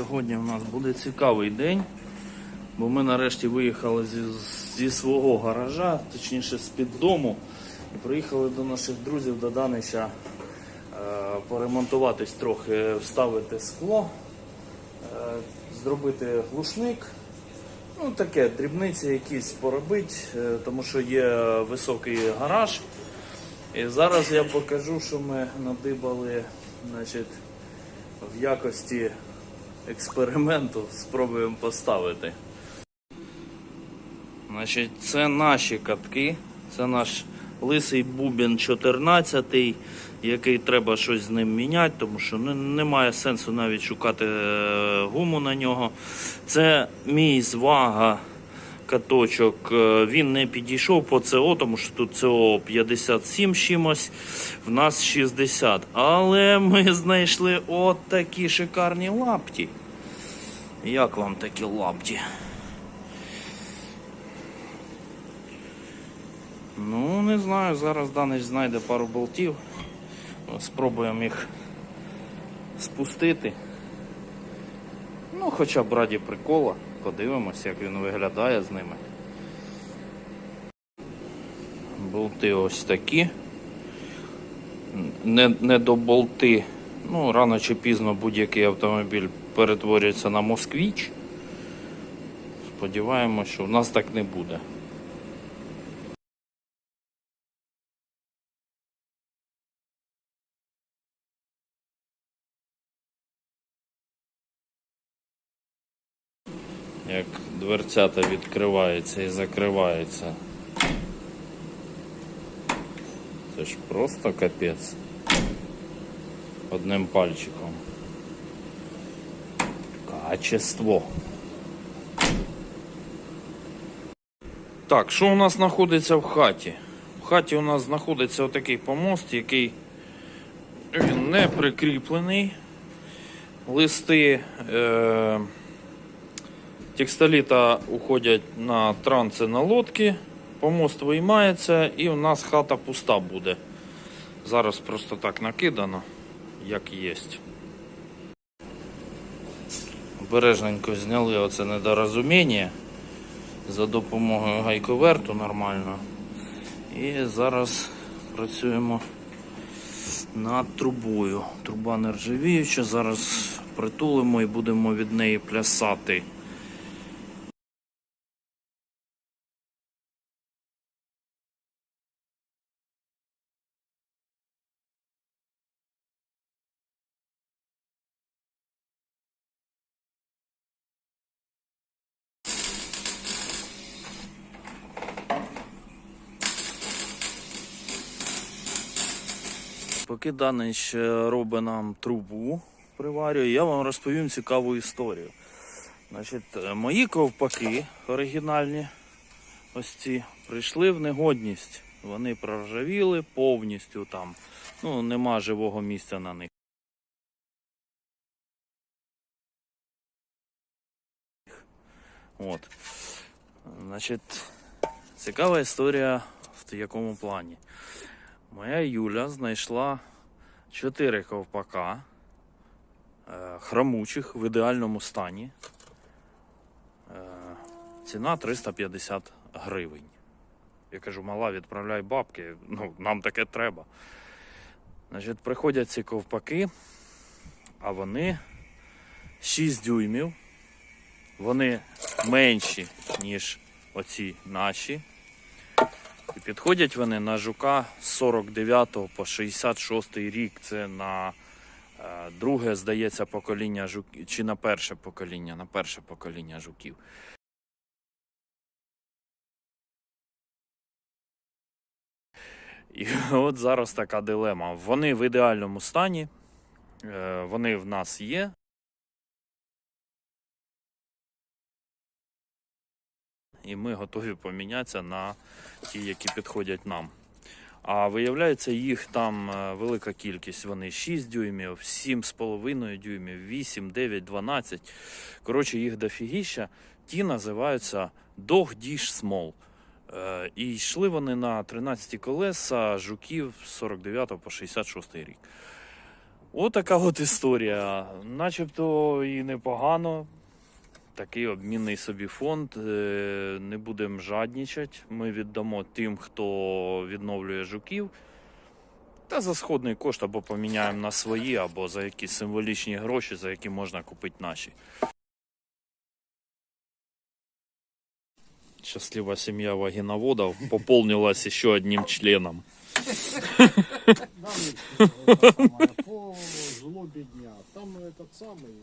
Сьогодні у нас буде цікавий день, бо ми нарешті виїхали зі, зі свого гаража, точніше з-під дому, і приїхали до наших друзів до Данища е, поремонтуватись трохи, вставити скло, е, зробити глушник. Ну, таке, дрібниці якісь поробити, е, тому що є високий гараж. І зараз я покажу, що ми надибали значить, в якості експерименту, спробуємо поставити. Значить, це наші катки, це наш лисий бубен 14, який треба щось з ним міняти, тому що немає сенсу навіть шукати е, гуму на нього. Це мій звага каточок. Е, Він не підійшов по ЦО, тому що тут ЦО 57 чимось, в нас 60. Але ми знайшли от такі шикарні лапті. Як вам такі лапті? Ну, не знаю, зараз Данич знайде пару болтів. Спробуємо їх спустити. Ну, хоча б раді прикола. Подивимось, як він виглядає з ними. Болти ось такі. Не, не до болти. Ну, рано чи пізно будь-який автомобіль перетворюється на москвіч. Сподіваємось, що в нас так не буде. Як дверцята відкриваються і закриваються. Це ж просто капець. Одним пальчиком. Качество. Так, що у нас знаходиться в хаті? В хаті у нас знаходиться отакий помост, який він не прикріплений. Листи е, текстоліта уходять на транси на лодки, помост виймається і у нас хата пуста буде. Зараз просто так накидано, як є. Обережненько зняли оце недорозуміння за допомогою гайковерту нормально. І зараз працюємо над трубою. Труба нержавіюча, зараз притулимо і будемо від неї плясати. Поки Данич робить нам трубу, приварює, я вам розповім цікаву історію. Значить, е, мої ковпаки оригінальні, ось ці, прийшли в негодність. Вони проржавіли повністю там. Ну, нема живого місця на них. От. Значить, цікава історія в якому плані. Моя Юля знайшла чотири ковпака е, хромучих в ідеальному стані. Е, ціна 350 гривень. Я кажу, мала, відправляй бабки, ну, нам таке треба. Значить, приходять ці ковпаки, а вони 6 дюймів. Вони менші, ніж оці наші. Підходять вони на жука з 49 по 66 рік. Це на е, друге, здається, покоління жуків, чи на перше покоління, на перше покоління жуків. І от зараз така дилема. Вони в ідеальному стані, е, вони в нас є. І ми готові помінятися на ті, які підходять нам. А виявляється, їх там е, велика кількість. Вони 6 дюймів, 7,5 дюймів, 8, 9, 12. Коротше, їх дофігіща. Ті називаються Dog Dish Small. Е, І йшли вони на 13 колеса жуків з 49 по 66 рік. Отака от історія. Начебто і непогано Такий обмінний собі фонд. Е, Не будемо жаднічати. Ми віддамо тим, хто відновлює жуків. Та за сходний кошт або поміняємо на свої, або за якісь символічні гроші, за які можна купити наші. Счастлива семья вагиноводов пополнилась еще одним членом. Там это самое, по злобе дня. Там этот самый